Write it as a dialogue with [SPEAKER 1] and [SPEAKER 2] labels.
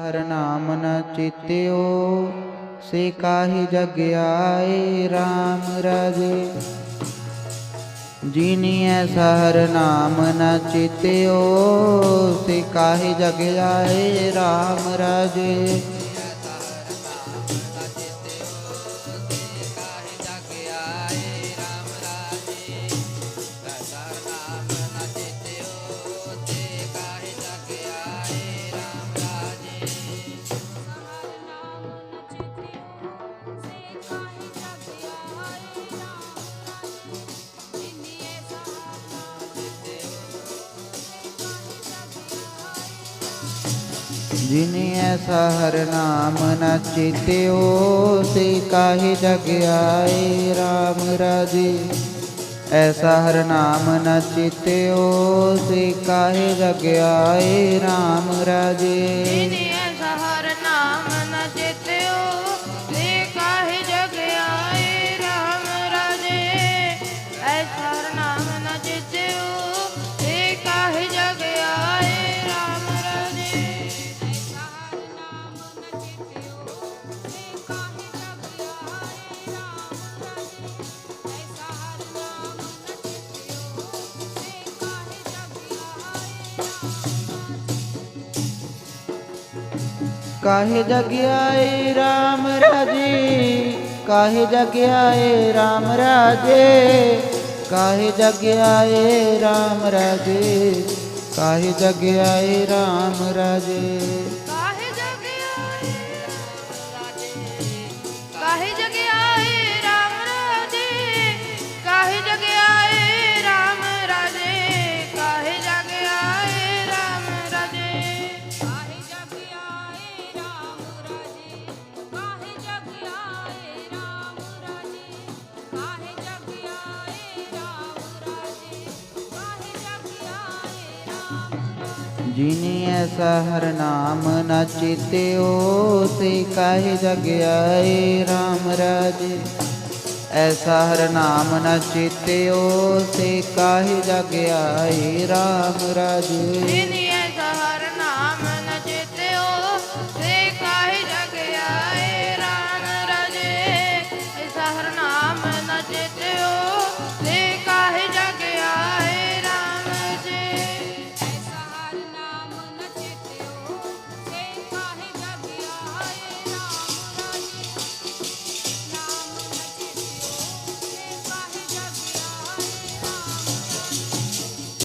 [SPEAKER 1] ਹਰ ਨਾਮ ਨ ਚਿਤਿਓ, ਸੇ ਕਾਹੀ ਜਗ ਆਏ RAM ਰਾਜੇ। ਜਿਨੀ ਐਸਾ ਹਰ ਨਾਮ ਨ ਚਿਤਿਓ, ਸੇ ਕਾਹੀ ਜਗ ਆਏ RAM ਰਾਜੇ। ਜਿਨੀ ਐਸਾ ਹਰ ਨਾਮ ਨ ਚਿਤਿਓ, ਸੇ ਕਾਹੀ ਜਗ ਆਏ RAM ਰਾਜੇ। ਐਸਾ ਹਰ ਨਾਮ ਨ ਚਿਤਿਓ, ਸੇ ਕਾਹੇ ਜਗ ਆਏ RAM ਰਾਜੇ।
[SPEAKER 2] ਜਿਨੀ ਕਾਹੇ ਜਗ ਆਏ
[SPEAKER 1] RAM ਰਾਜੇ, ਕਾਹੇ ਜਗ ਆਏ RAM ਰਾਜੇ, ਕਾਹੇ ਜਗ ਆਏ RAM ਰਾਜੇ, ਕਾਹੇ ਜਗ ਆਏ RAM
[SPEAKER 2] ਰਾਜੇ।
[SPEAKER 1] ਜਿਨੀ ਐਸਾ ਹਰ ਨਾਮ ਨ ਚਿਤਿਓ ਸੇ ਕਾਹੇ ਜਗ ਆਏ RAM ਰਾਜੇ। ਐਸਾ ਹਰ ਨਾਮ ਨ ਚਿਤਿਓ ਸੇ ਕਾਹੇ ਜਗ ਆਏ RAM ਰਾਜੇ।
[SPEAKER 2] ਜਿਨੀ